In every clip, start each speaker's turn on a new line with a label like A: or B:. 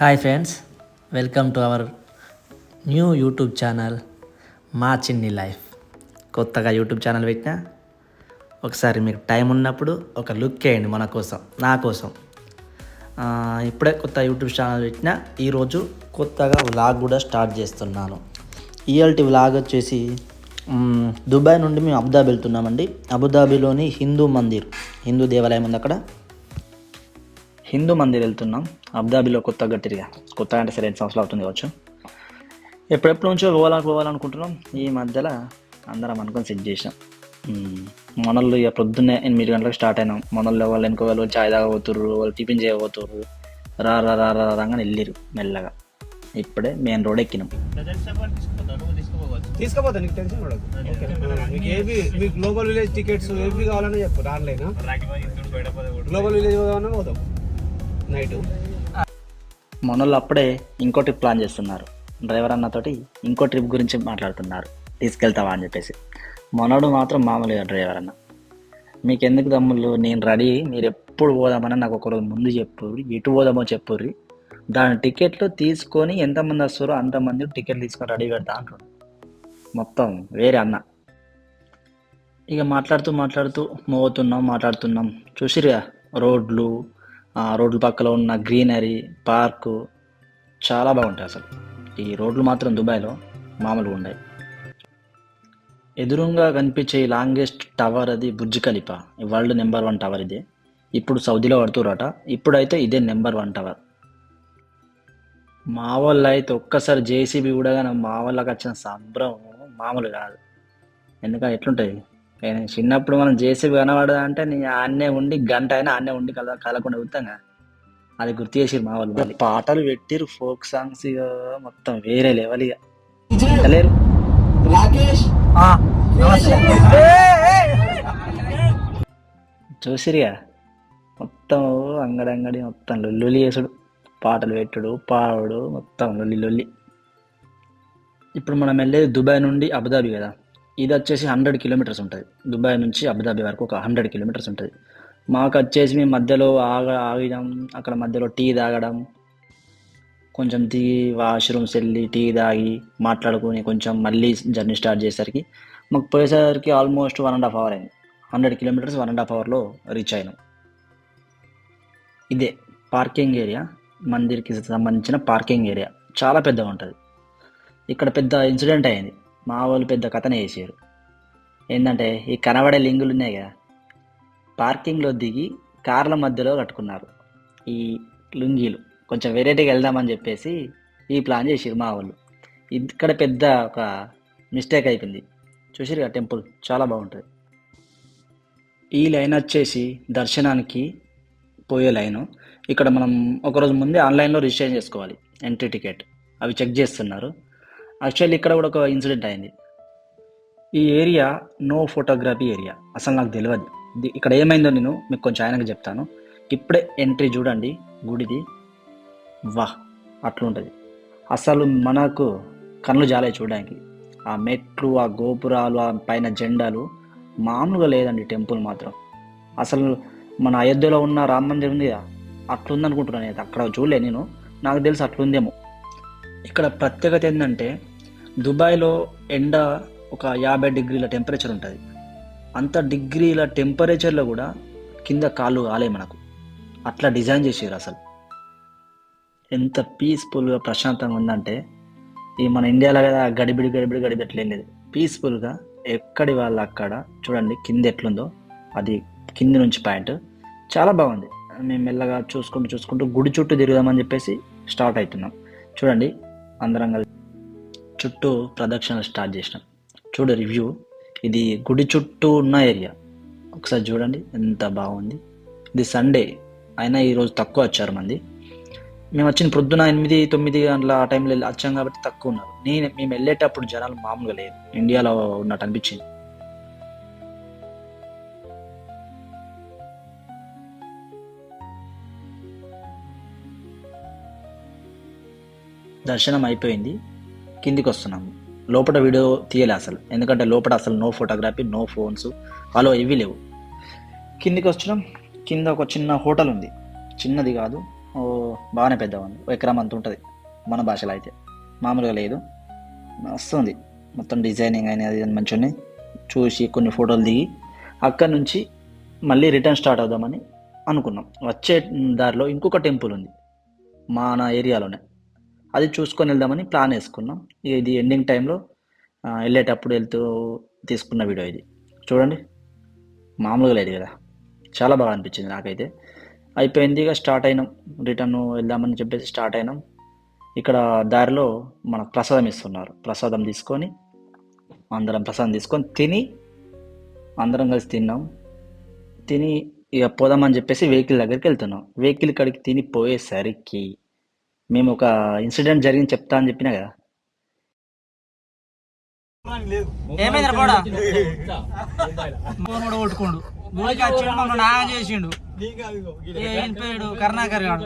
A: Hi friends welcome to our new YouTube channel మా చిన్ని life. కొత్తగా యూట్యూబ్ ఛానల్ పెట్టినా ఒకసారి మీకు టైం ఉన్నప్పుడు ఒక లుక్ వేయండి మన కోసం నా కోసం. ఇప్పుడే కొత్త యూట్యూబ్ ఛానల్ పెట్టినా ఈరోజు కొత్తగా వ్లాగ్ కూడా స్టార్ట్ చేస్తున్నాను. ఇయల్టి వ్లాగ్ వచ్చేసి దుబాయ్ నుండి మేము అబుదాబి వెళ్తున్నామండి. అబుదాబిలోని హిందూ మందిర్ హిందూ దేవాలయం ఉంది అక్కడ. హిందూ మందిర్ వెళ్తున్నాం. అబుదాబిలో కొత్త గట్టిగా కొత్త అంటే సరే ఎన్ని సంవత్సరాలు అవుతుంది కావచ్చు. ఎప్పుడెప్పుడు నుంచో పోవాలని పోవాలనుకుంటున్నాం ఈ మధ్యలో అందరం అనుకొని సెట్ చేసాం మ్మ్. మనోళ్ళు ఇక పొద్దున్నే ఎనిమిది గంటలకు స్టార్ట్ అయినాం. మనోళ్ళు వాళ్ళు వెనుక వాళ్ళు చాయ్ తాగబోతుర్రు వాళ్ళు టిఫిన్ చేయబోతుర్రు. రా రా రా రా రాగానే వెళ్ళిరు మెల్లగా. ఇప్పుడే మెయిన్ రోడ్ ఎక్కినాం.
B: తీసుకుపోతా నీకు టెన్షన్ పడదు మీకు ఏవి మీకు గ్లోబల్ విలేజ్ టికెట్స్ ఏవి కావాలని చెప్పు ఆన్లైన్ గ్లోబల్ విలేజ్ పోదాం. నైట్.
A: మనోళ్ళు అప్పుడే ఇంకో ట్రిప్ ప్లాన్ చేస్తున్నారు. డ్రైవర్ అన్నతోటి ఇంకో ట్రిప్ గురించి మాట్లాడుతున్నారు. తీసుకెళ్తావా అని చెప్పేసి. మనోడు మాత్రం మామూలుగా డ్రైవర్ అన్న. మీకు ఎందుకు తమ్ముళ్ళు? నేను రెడీ. మీరు ఎప్పుడు పోదామని నాకు ఒకరోజు ముందు చెప్పుర్రి ఎటు పోదామో చెప్పుర్రి. దాని టికెట్లు తీసుకొని ఎంతమంది వస్తారో అంతమంది టికెట్లు తీసుకొని రెడీ పెడతా అంటాడు. మొత్తం వేరే అన్న. ఇక మాట్లాడుతూ మాట్లాడుతూ మోగుతున్నాం మాట్లాడుతున్నాం. చూసిరుగా రోడ్లు రోడ్ల పక్కలో ఉన్న గ్రీనరీ పార్కు చాలా బాగుంటాయి అసలు. ఈ రోడ్లు మాత్రం దుబాయ్లో మామూలుగా ఉన్నాయి ఎదురుగా కనిపించే ఈ లాంగెస్ట్ టవర్ అది బుర్జ్ ఖలీఫా. ఈ వరల్డ్ నెంబర్ వన్ టవర్ ఇది. ఇప్పుడు సౌదీలో పడుతురాట ఇప్పుడైతే ఇదే నెంబర్ వన్ టవర్. మా వాళ్ళు అయితే ఒక్కసారి జేసీబీ కూడా కానీ మా వాళ్ళకి వచ్చిన సంబరం మామూలు కాదు. ఎందుకంటే ఎట్లుంటాయి? చిన్నప్పుడు మనం జేసీబీ కనబడదా అంటే నేను ఆన్నే ఉండి గంట అయినా ఆన్నే ఉండి కల కలకుండా అవుతాంగా అది గుర్తు చేసిరు మా వాళ్ళు. పాటలు పెట్టిరు ఫోక్ సాంగ్స్ ఇక మొత్తం వేరే లెవెల్ ఇక లేరు? చూసిరిగా మొత్తం అంగడంగడి మొత్తం లొల్లి చేసుడు. పాటలు పెట్టుడు పాడుడు మొత్తం లొల్లి లొల్లి. ఇప్పుడు మనం వెళ్ళేది దుబాయ్ నుండి అబుదాబి కదా. ఇది వచ్చేసి హండ్రెడ్ కిలోమీటర్స్ ఉంటుంది. దుబాయ్ నుంచి అబుదాబి వరకు ఒక హండ్రెడ్ కిలోమీటర్స్ ఉంటుంది. మాకు వచ్చేసి మేము మధ్యలో ఆగ ఆగడం అక్కడ మధ్యలో టీ తాగడం కొంచెం దిగి వాష్రూమ్స్ వెళ్ళి టీ తాగి మాట్లాడుకుని కొంచెం మళ్ళీ జర్నీ స్టార్ట్ చేసేసరికి మాకు పోయేసరికి almost one and half hour అయింది. Hundred kilometres one and half అవర్లో రీచ్ అయినాం. ఇదే పార్కింగ్ ఏరియా మందిర్కి సంబంధించిన పార్కింగ్ ఏరియా చాలా పెద్దగా ఉంటుంది. ఇక్కడ పెద్ద ఇన్సిడెంట్ అయింది. మా వాళ్ళు పెద్ద కథనే వేసారు ఏంటంటే ఈ కనబడే లింగులు ఉన్నాయి కదా పార్కింగ్లో దిగి కార్ల మధ్యలో కట్టుకున్నారు ఈ లుంగీలు. కొంచెం వెరైటీగా వెళ్దామని చెప్పేసి ఈ ప్లాన్ చేసారు మా వాళ్ళు ఇక్కడ పెద్ద ఒక మిస్టేక్ అయిపోయింది. చూసిరు టెంపుల్ చాలా బాగుంటుంది. ఈ లైన్ వచ్చేసి దర్శనానికి పోయే లైను. ఇక్కడ మనం ఒకరోజు ముందే ఆన్లైన్లో రిజిస్ట్రేషన్ చేసుకోవాలి ఎంట్రీ టికెట్. అవి చెక్ చేస్తున్నారు. యాక్చువల్లీ ఇక్కడ కూడా ఒక ఇన్సిడెంట్ అయింది. ఈ ఏరియా నో ఫోటోగ్రఫీ ఏరియా అసలు నాకు తెలియదు ఇక్కడ ఏమైందో నేను మీకు కొంచెం ఆయనకు చెప్తాను. ఇప్పుడే ఎంట్రీ చూడండి గుడిది. వాహ్ అట్లుంటుంది. అసలు మనకు కళ్ళు జాలే చూడడానికి. ఆ మెట్లు ఆ గోపురాలు ఆ పైన జెండాలు మామూలుగా లేదండి టెంపుల్ మాత్రం. అసలు మన అయోధ్యలో ఉన్న రామ మందిరం ఉంది కదా, అట్లుంది అనుకుంటున్నాను అక్కడ చూడలే నేను. నాకు తెలిసి అట్లుందేమో. ఇక్కడ ప్రత్యేకత ఏంటంటే దుబాయ్లో ఎండ ఒక యాభై డిగ్రీల టెంపరేచర్ ఉంటుంది. అంత డిగ్రీల టెంపరేచర్లో కూడా కింద కాళ్ళు కాలే మనకు. అట్లా డిజైన్ చేసారు అసలు. ఎంత పీస్ఫుల్గా ప్రశాంతంగా ఉందంటే ఈ మన ఇండియాలో కదా గడిబిడి గడిబిడి గడిబిడి అట్లేం లేదు పీస్ఫుల్గా ఎక్కడి వాళ్ళు అక్కడ చూడండి కింద ఎట్లుందో. అది కింది నుంచి పాయింట్. చాలా బాగుంది. మేము మెల్లగా చూసుకుంటూ చూసుకుంటూ గుడి చుట్టూ తిరుగుదామని చెప్పేసి స్టార్ట్ అవుతున్నాం. చూడండి అందరం కలిసి చుట్టూ ప్రదక్షిణలు స్టార్ట్ చేసినాం. చూడు రివ్యూ ఇది గుడి చుట్టూ ఉన్న ఏరియా ఒకసారి చూడండి ఎంత బాగుంది. ఇది సండే అయినా ఈరోజు తక్కువ వచ్చారు మంది. మేము వచ్చిన ప్రొద్దున ఎనిమిది తొమ్మిది గంటల ఆ టైంలో వెళ్ళి- వచ్చాం కాబట్టి తక్కువ ఉన్నారు. నేను మేము వెళ్ళేటప్పుడు జనాలు మామూలుగా లేదు ఇండియాలో ఉన్నట్టు అనిపించింది. దర్శనం అయిపోయింది కిందికి వస్తున్నాము లోపల వీడియో తీయలే అసలు. ఎందుకంటే లోపల అసలు no photography no phones allow ఇవి లేవు. కిందికి వచ్చినాం కింద ఒక చిన్న హోటల్ ఉంది. చిన్నది కాదు. బాగానే పెద్దగా ఉంది ఎకరం అంత ఉంటుంది. మన భాషలో అయితే. మామూలుగా లేదు. వస్తుంది మొత్తం డిజైనింగ్ అయినది అది మంచిగా చూసి కొన్ని ఫోటోలు దిగి అక్కడ నుంచి మళ్ళీ రిటర్న్ స్టార్ట్ అవుదామని అనుకున్నాం. వచ్చే దారిలో ఇంకొక టెంపుల్ ఉంది. మన ఏరియాలోనే. అది చూసుకొని వెళ్దామని ప్లాన్ వేసుకున్నాం. ఇది ఎండింగ్ టైంలో వెళ్ళేటప్పుడు వెళ్తూ తీసుకున్న వీడియో ఇది. చూడండి మామూలుగా లేదు కదా. చాలా బాగా అనిపించింది నాకైతే. అయిపోయింది ఇక స్టార్ట్ అయినాం. రిటర్న్ వెళ్దామని చెప్పేసి స్టార్ట్ అయినాం. ఇక్కడ దారిలో మనకు ప్రసాదం ఇస్తున్నారు. ప్రసాదం తీసుకొని అందరం ప్రసాదం తీసుకొని తిని అందరం కలిసి తిన్నాం. తిని ఇక పోదామని చెప్పేసి వెహికల్ దగ్గరికి వెళ్తున్నాం. వెహికల్ కాడికి తిని పోయేసరికి మేము ఒక ఇన్సిడెంట్ జరిగింది చెప్తా అని చెప్పినా కదా.
C: ఏమైంది కూడా కొట్టుకోండు గుడికి వచ్చిండు మమ్మల్ని నాగం చేసిండు. కరుణాకర్ గాడు.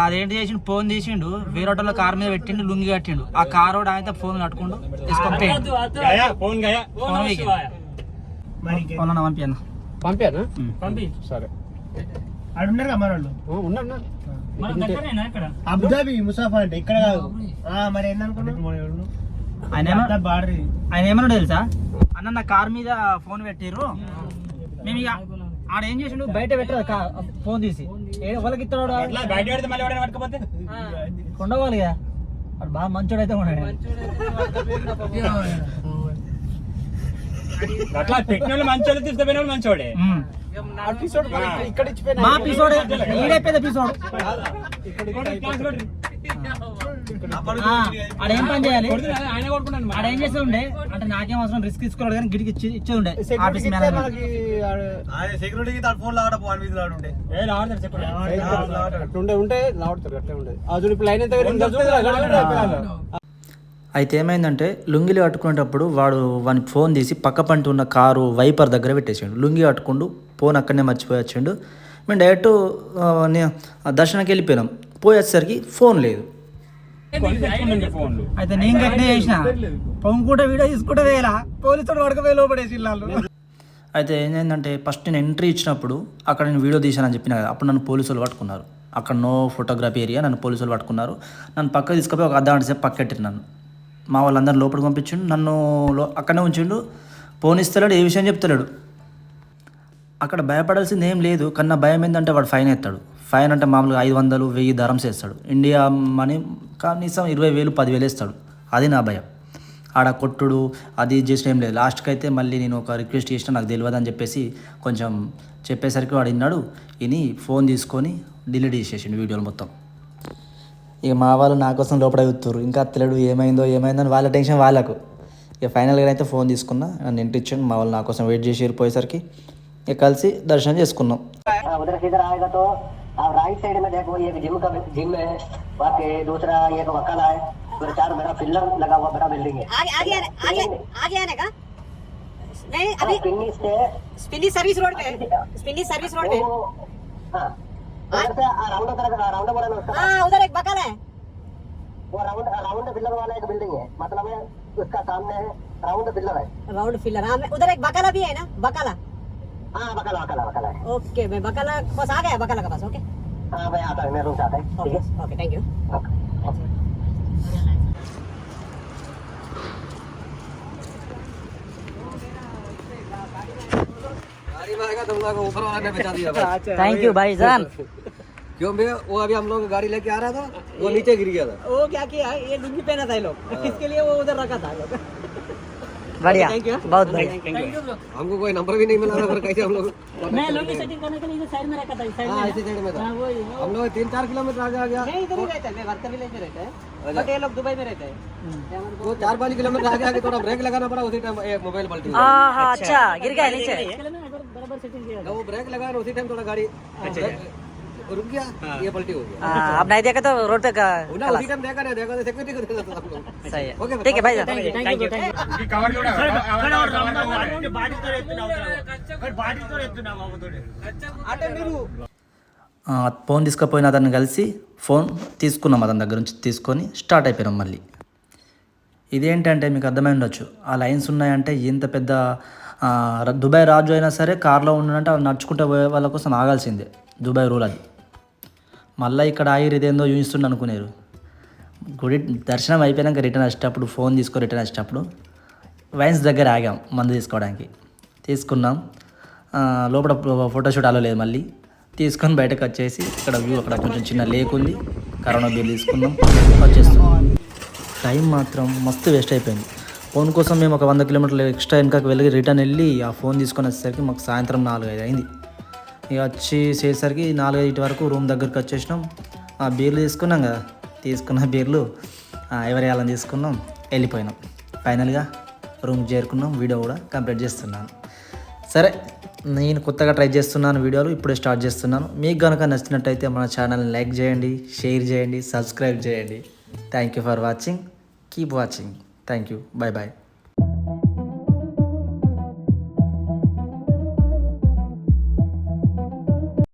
C: అదేంటి చేసిండు? ఫోన్ తీసిండు. వేరే ఆటోలో కార్ మీద పెట్టిండు లుంగి కట్టిండు. ఆ కార్ వాడు ఆయన ఫోన్ కట్టుకుండు.
B: పంపానా
C: పంపి.
B: సరే.
D: ఆడున్నారు మన వాళ్ళు
B: ఆ, ఉన్నా ఉన్నా.
D: అబుదాబి ముసాఫా అంటే ఇక్కడ కాదు. ఆ, మరి ఏందనుకున్నావు?
C: ఆయన ఏమన్నా తెలుసా? అన్న నా కార్ మీద ఫోన్ పెట్టిర్రు. మేము ఇక ఆడ ఏం చేసిండు? బయట పెట్టరు కా- ఫోన్ తీసి. ఏ వాళ్ళకి ఇస్తాడు కొండవాలి కదా. వాడు బాగా మంచోడు అయితే ఉన్నాడు.
E: అట్లా పెట్టిన మంచోళ్ళు తీసుకుపోయిన మంచోడే.
C: ఉమ్.
D: ఇక్కడ ఇచ్చిపోయినా
C: మా పిసోడ్ ఈడే పెద్ద పిసోడ్ ఆడేం పని చేయాలి?
E: ఆయన కొడుకున్నాను
C: ఆడ ఏం చేస్తూ ఉండే అంటే నాకేం అవసరం రిస్క్ తీసుకోవాలి కానీ గిడికి ఇచ్చి ఇచ్చేది ఉండే ఆఫీస్
F: సెక్యూరిటీకి తన ఫోన్ లాగడం వన్ లాడుండే
E: చెప్పండి.
B: అట్లుండే ఉంటే లావుతారు అట్లే ఉండేది అది ఇప్పుడు లైన్ ఎంత.
A: అయితే ఏమైందంటే లుంగిలు కట్టుకునేటప్పుడు వాడు వానికి ఫోన్ తీసి పక్క పంట ఉన్న కారు వైపర్ దగ్గర పెట్టేసిండు. లుంగి కట్టుకుండు ఫోన్ అక్కడనే మర్చిపోయి వచ్చిండు. మేము డైరెక్ట్ దర్శనానికి వెళ్ళిపోయినాం. పోయి వచ్చేసరికి ఫోన్ లేదు.
C: అయితే నేను గట్టినే చేసిన. పొంగుకుంటే వీడియో తీసుకుంటే వేలా పోలీసుడు పడకపోయి లోపడేసి వాళ్ళు
A: అయితే ఏంటంటే ఫస్ట్ నేను ఎంట్రీ ఇచ్చినప్పుడు అక్కడ నేను వీడియో తీశానని చెప్పిన కదా అప్పుడు నన్ను పోలీసులు పట్టుకున్నారు. అక్కడ నో ఫోటోగ్రఫీ ఏరియా నన్ను పోలీసులు పట్టుకున్నారు. నన్ను పక్కకు తీసుకుపోయి ఒక అర్ధ గంట సేపు పక్కెట్టిరు నన్ను. మా వాళ్ళందరూ లోపలికి పంపించిండు నన్ను లో అక్కడనే ఉంచిండు. పోనిస్తలేడు ఏ విషయం చెప్తలేడు. అక్కడ భయపడాల్సింది ఏం లేదు కన్నా భయం ఏంటంటే వాడు ఫైన్ ఎత్తాడు ఫైన్ అంటే మామూలుగా ఐదు వందలు వెయ్యి ధరమ్స్ వేస్తాడు. ఇండియా మనీ కనీసం ఇరవై వేలు పదివేలు వేస్తాడు. అది నా భయం. ఆడ కొట్టుడు అది ఇది చేసిన ఏం లేదు. లాస్ట్కి అయితే మళ్ళీ నేను ఒక రిక్వెస్ట్ చేసిన నాకు తెలియదు అని చెప్పేసి కొంచెం చెప్పేసరికి వాడు విన్నాడు విని ఫోన్ తీసుకొని డిలీట్ చేసేసిండు వీడియోలు మొత్తం. ఇక మా వాళ్ళు నా కోసం లోపల చూస్తారు ఇంకా తెలియడు ఏమైందో ఏమైందో అని వాళ్ళ టెన్షన్ వాళ్ళకు. ఇక ఫైనల్గా అయితే ఫోన్ తీసుకున్నా నన్ను ఇంటిచ్చాను మా వాళ్ళు నా కోసం వెయిట్ చేసి పోయేసరికి. కలిసి దర్శనం చేసుకున్నాం
G: हाँ, उधर से इधर आएगा तो आप राइट साइड में देखो ये एक जिम का जिम है बाकी दूसरा ये एक वकाला है फिर चार बड़ा पिल्लर लगा हुआ बड़ा बिल्डिंग है
H: आगे आगे आने आगे आगे आने का नहीं अभी
G: पिन्नी से
H: स्पिंडी सर्विस रोड पे स्पिंडी सर्विस रोड पे
G: वो हाँ उधर से राउंड तरह राउंड बोला ना उसका
H: हाँ उधर एक बकल है
G: वो राउंड राउंड पिल्लर वाला एक बिल्डिंग है मतलब है उसका सामने है राउंड पिल्लर है
H: राउंड फिलर हाँ मैं- उधर एक बकाला भी है ना बकाला
G: हाँ, बकला बकला बकला है।
H: ओके भाई बकला आ गया बकला के पास ओके?
G: हाँ, भाई आता है रूम से आता है
F: okay thank you
C: thank you भाई। जान।
F: क्यों भैया? वो अभी हम लोग गाड़ी लेके आ रहा था वो नीचे गिर गया था।
C: वो क्या किया ये लुंगी पहना था ये लोग। हाँ। इसके लिए वो उधर रखा था बढ़िया। बहुत बढ़िया।
F: हमको कोई नंबर भी नहीं मिला था फिर कैसे हम लोग
C: मैं लुंगी सेटिंग करने के लिए साइड में रखा था इस साइड
F: हाँ इसी साइड में था। हम लोग तीन चार किलोमीटर आगे आ गया।
C: मैं इधर ही रहता है मैं वर्कर विलेज में रहता है। बट ये लोग दुबई में रहते हैं।
F: वो चार पाँच किलोमीटर आगे आगे थोड़ा ब्रेक लगाना पड़ा उसी टाइम एक मोबाइल पलटी।
C: हाँ अच्छा। गिर गया नीचे। बराबर सेटिंग किया
F: वो ब्रेक उसी टाइम थोड़ा गाड़ी रुक गया ये पलटी हो गया
C: अब नहीं देखा तो रोड तक
F: ना उसी टाइम देखा नहीं देखा तो सिक्योरिटी को देना था हम लोग
C: सही है
F: ओके
C: ठीक है भाई थैंक यू
A: ఆ, ఫోన్ తీసుకుపోయిన అతన్ని కలిసి ఫోన్ తీసుకున్నాం అతని దగ్గర నుంచి తీసుకొని స్టార్ట్ అయిపోయినాం మళ్ళీ ఇదేంటంటే మీకు అర్థమై ఉండొచ్చు ఆ లైన్స్ ఉన్నాయంటే ఎంత పెద్ద ఆ, ర- దుబాయ్ రాజు అయినా సరే కార్లో ఉండాలంటే వాళ్ళు నడుచుకుంటూ పోయే వాళ్ళ కోసం ఆగాల్సిందే దుబాయ్ రూల్ అది మళ్ళీ ఇక్కడ ఆగిరి ఇదేందో చూపిస్తుండ అనుకునేరు. గుడి దర్శనం అయిపోయాక రిటర్న్ వచ్చేటప్పుడు ఫోన్ తీసుకొని రిటర్న్ వచ్చేటప్పుడు వైన్స్ దగ్గర ఆగాం మందు తీసుకోవడానికి. తీసుకున్నాం. లోపల ఫోటోషూట్ అలా లేదు మళ్ళీ. తీసుకొని బయటకు వచ్చేసి ఇక్కడ వ్యూ అక్కడ కొంచెం చిన్న లేక్ ఉంది. కరోనా బిల్ తీసుకున్నాం. వచ్చేస్తున్నాం. టైం మాత్రం మస్తు వేస్ట్ అయిపోయింది. ఫోన్ కోసం మేము ఒక వంద కిలోమీటర్లు ఎక్స్ట్రా వెనకకి వెళ్ళి రిటర్న్ వెళ్ళి ఆ ఫోన్ తీసుకొని వచ్చేసరికి మాకు సాయంత్రం నాలుగు ఐదు అయింది. ఇక వచ్చి చేసేసరికి నాలుగు ఐదు వరకు రూమ్ దగ్గరికి వచ్చేసినాం. ఆ బీర్లు తీసుకున్నాం కదా తీసుకున్న బీర్లు ఆ, ఎవరి వాళ్ళని తీసుకున్నాం వెళ్ళిపోయినాం. ఫైనల్గా రూమ్ చేరుకున్నాం వీడియో కూడా కంప్లీట్ చేస్తున్నాను. సరే నేను కొత్తగా ట్రై చేస్తున్నాను వీడియోలు ఇప్పుడే స్టార్ట్ చేస్తున్నాను. మీకు కనుక నచ్చినట్టయితే మన ఛానల్ని లైక్ చేయండి షేర్ చేయండి సబ్స్క్రైబ్ చేయండి. Thank you for watching keep watching thank you bye bye